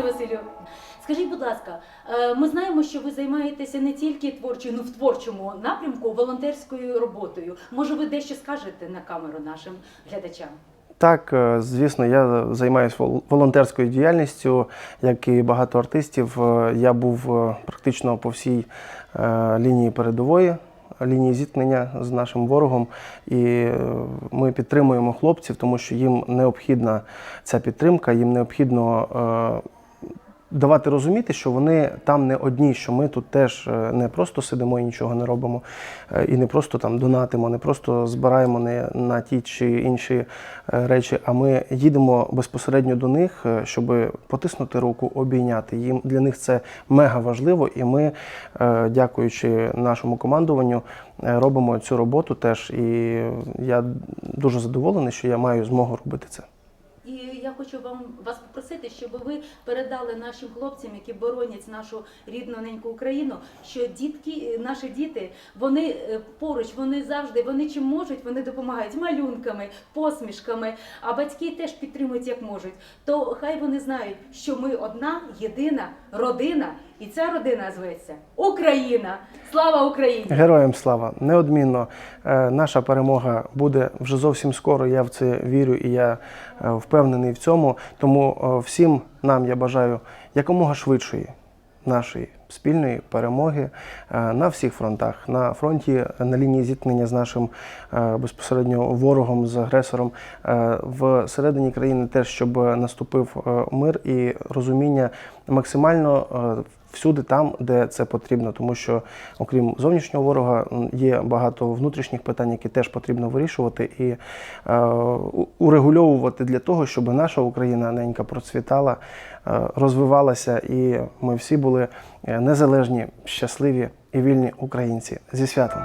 Василю. Скажіть, будь ласка, е, ми знаємо, що ви займаєтеся не тільки творчою, ну в творчому напрямку, волонтерською роботою. Може, ви дещо скажете на камеру нашим глядачам? Так, е, звісно, я займаюся вол- волонтерською діяльністю, як і багато артистів. Е, Я був практично по всій лінії передової, лінії зіткнення з нашим ворогом. І ми підтримуємо хлопців, тому що їм необхідна ця підтримка, їм необхідно. Давати розуміти, що вони там не одні, що ми тут теж е, не просто сидимо і нічого не робимо, е, і не просто там донатимо, не просто збираємо не на ті чи інші е, речі, а ми їдемо безпосередньо до них, щоб потиснути руку, обійняти. Їм для них це мега важливо, і ми, дякуючи нашому командуванню, робимо цю роботу теж. І я дуже задоволений, що я маю змогу робити це. Хочу вам вас попросити, щоб ви передали нашим хлопцям, які боронять нашу рідну неньку Україну, що дітки, наші діти, вони е, поруч, вони завжди, вони чим можуть, вони допомагають малюнками, посмішками, а батьки теж підтримують як можуть. То хай вони знають, що ми одна єдина родина, і ця родина зветься Україна. Слава Україні! Героям слава! Неодмінно е, наша перемога буде вже зовсім скоро. Я в це вірю і я е, впевнений в цьому. Тому е, всім нам я бажаю якомога швидшої нашої спільної перемоги е, на всіх фронтах. На фронті на лінії зіткнення з нашим е, безпосередньо ворогом, з агресором, е, всередині країни теж, щоб наступив мир і розуміння максимально. Всюди там, де це потрібно, тому що окрім зовнішнього ворога є багато внутрішніх питань, які теж потрібно вирішувати і е, урегульовувати для того, щоб наша Україна ненька процвітала, е, розвивалася, і ми всі були незалежні, щасливі і вільні українці зі святом.